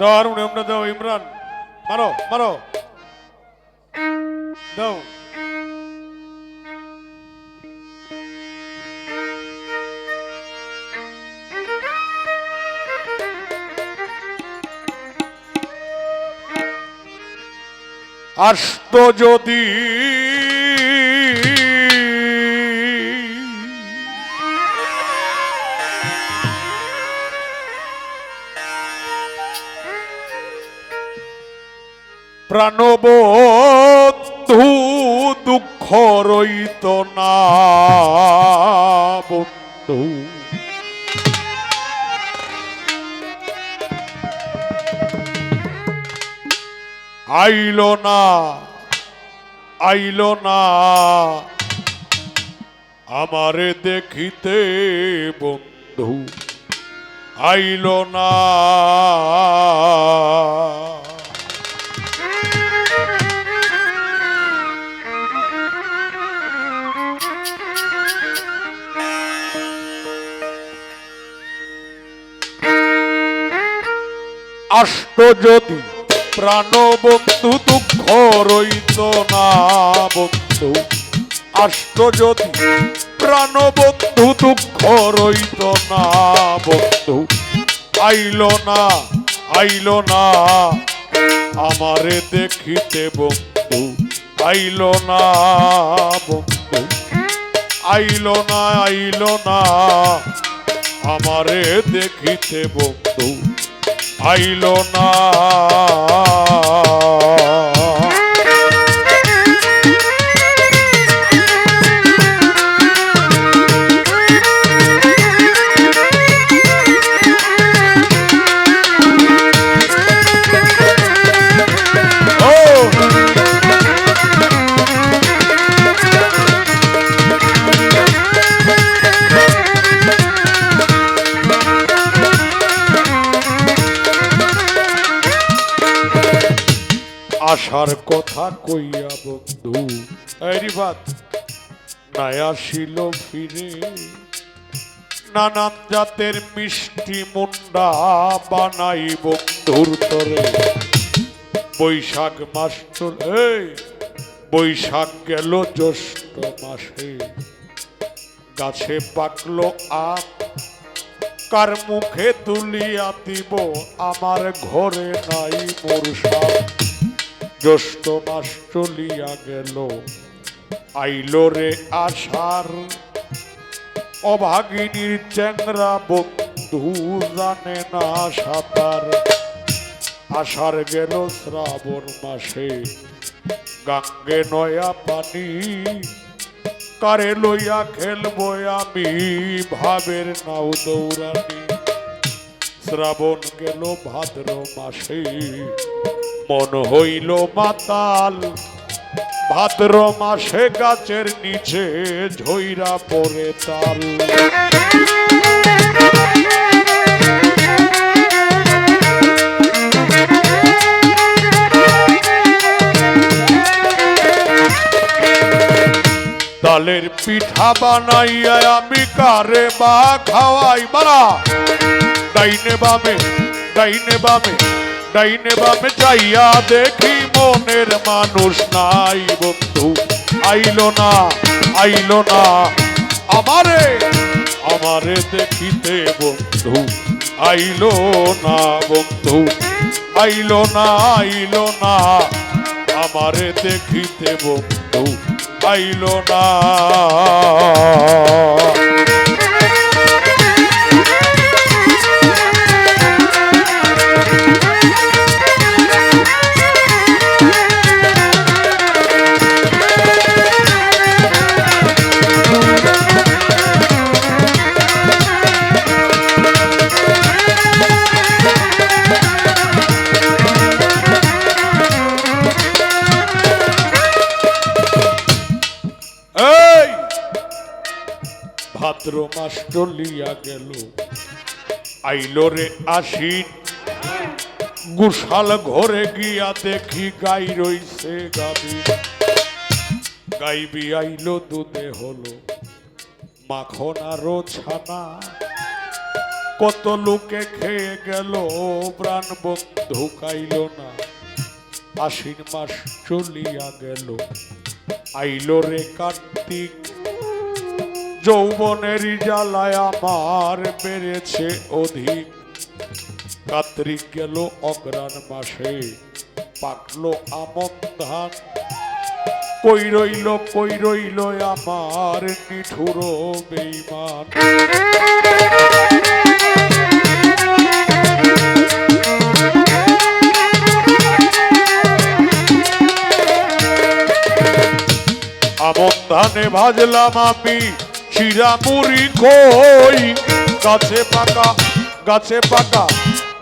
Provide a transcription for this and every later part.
দাও হারমোনিয়ামটা দাও ইমরান। মারো মারো। দাও। আসত যদি প্রাণবন্ধু দুঃখ রইত না বন্ধু। আইল না আইল না আমারে দেখিতে বন্ধু। আইল না। আষ্ট যদি প্রাণবন্ধু দুঃখ রইত না বন্ধু। আষ্ট যদি প্রাণবন্ধু দুঃখ রইত না বন্ধু। আইল না আইল না, আমারে দেখিতে বন্ধু। আইল না বন্ধু। আইল না আইল না, আমারে দেখিতে বন্ধু। আইল না। আসার কথা কইয়া বন্ধু রিবাত নাই আসিল ফিরে। নানান জাতের মিষ্টি মুন্ডা বানাই বন্ধুর তরে। বৈশাখ মাস চল বৈশাখ গেল জ্যৈষ্ঠ মাসে। গাছে পাকলো আম, কার মুখে তুলিয়া দিব? আমার ঘরে নাই মোরসা জ্যৈষ্ঠ মাস চলিয়া গেল। আইল রে আষাঢ়। অভাগিনীর চ্যাংরা বন্ধু জানে না সাঁতার। আষাঢ় গেল শ্রাবণ মাসে। গাঙ্গে নয়া পানি। কারে লইয়া খেলব আমি ভাবের নাও দৌড়ানি। শ্রাবণ গেল ভাদ্র মাসে। মন হইল মাতাল ভাদ্র মাসে গাছের নিচে ঝইরা পরে তাল। তালের পিঠা বানাইয়া আমি কারে বা খাওয়াই? বাড়া। ডাইনে বামে ডাইনে বামে। ডাইনে বামে যাইয়া দেখি মনের মানুষ নাই বন্ধু। আইলো না আইলো না। আমারে আমারে দেখিতে বন্ধু। আইলো না বন্ধু, আইলো না আইলো না। আমারে দেখিতে বন্ধু, আইলো না। মাস চলিয়া গেল। আইল রে আশিন গুশাল ঘরে গিয়া দেখি গাই রইছে গাবি। গাইবি আইলো দুধে হলো। মাখন আরও ছানা। কত লোকে খেয়ে গেল, প্রাণ বন্ধু খাইল না। আশ্বিন মাস চলিয়া গেল। আইল রে কার্তিক যৌবনের জ্বালায় আমার বেড়েছে অধিক কার্তিক গেল অগ্রাণ মাসে, পাকলো আমন ধান। কই রইল কই রইল আমার নিঠুর বেইমান। আমন ধানে ভাজলাম আমি চিরা মুড়ি কই? গাছে পাকা গাছে পাকা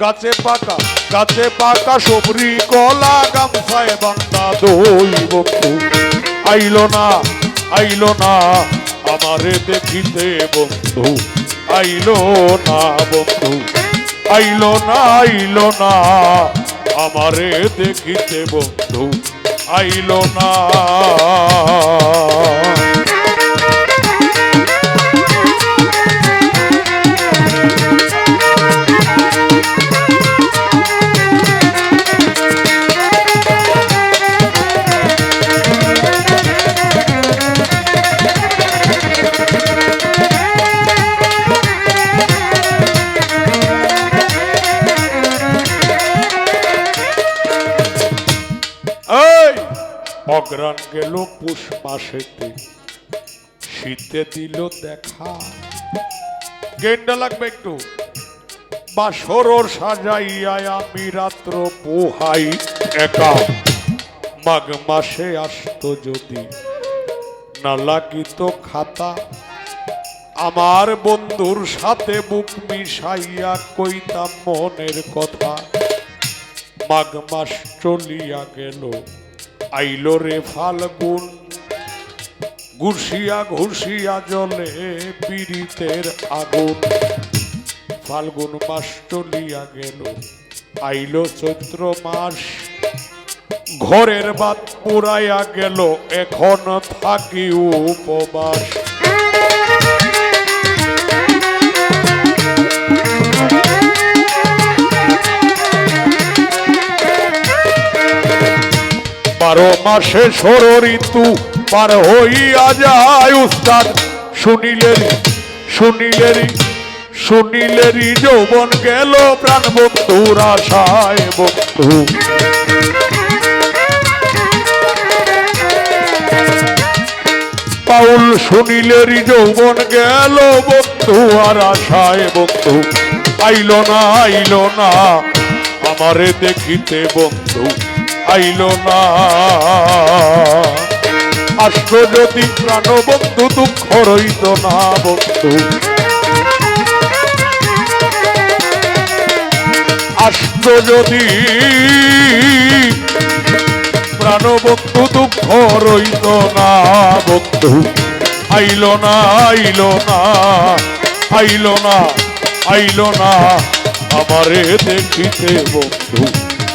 গাছে পাকা গাছে পাকা সবরি কলা গামছায় বান্দা দই বন্ধু। আইলো না আইলো না, আমারে দেখিতে বন্ধু। আইলো না বন্ধু, আইলো না আইলো না, আমারে দেখিতে বন্ধু। আইলো না। অগ্রাণ গেল পুষ মাসেতে শীতে দিল দেখা। গেন্ডা লাগবে একটু। বা বাসর সাজাইয়া আমি রাত্র পোহাই একা। মাঘ মাসে আসতো যদি না লাগিত খাতা। আমার বন্ধুর সাথে বুক মিশাইয়া কইতাম মনের কথা। মাঘ মাস চলিয়া গেল। আইল রে ফাল্গুন। ঘুষিয়া ঘুষিয়া জলে পীড়িতের আগুন। ফাল্গুন মাস চলিয়া গেল, আইলো চৈত্র মাস। ঘরের বাদ পুরাইয়া গেল, এখন থাকি উপবাস। বারো মাসে ষোড় ঋতু পার হইয়া যায় উস্তাদ। শুনিলেরি শুনিলেরি শুনিলেরি যৌবন গেল প্রাণ বন্ধুর আশায় বন্ধু। পাউল, শুনিলেরি যৌবন গেল বন্ধু আর আশায় বন্ধু। আইল না আইল না, আমারে দেখিতে বন্ধু। আইল না। আসলো যদি প্রাণ বন্ধু দুঃখ রইত না বন্ধু। আসলো যদি প্রাণ বন্ধু দুঃখ রইত না বন্ধু। আইল না আইল না আইল না আইল না। আমারে দেখিতে বন্ধু।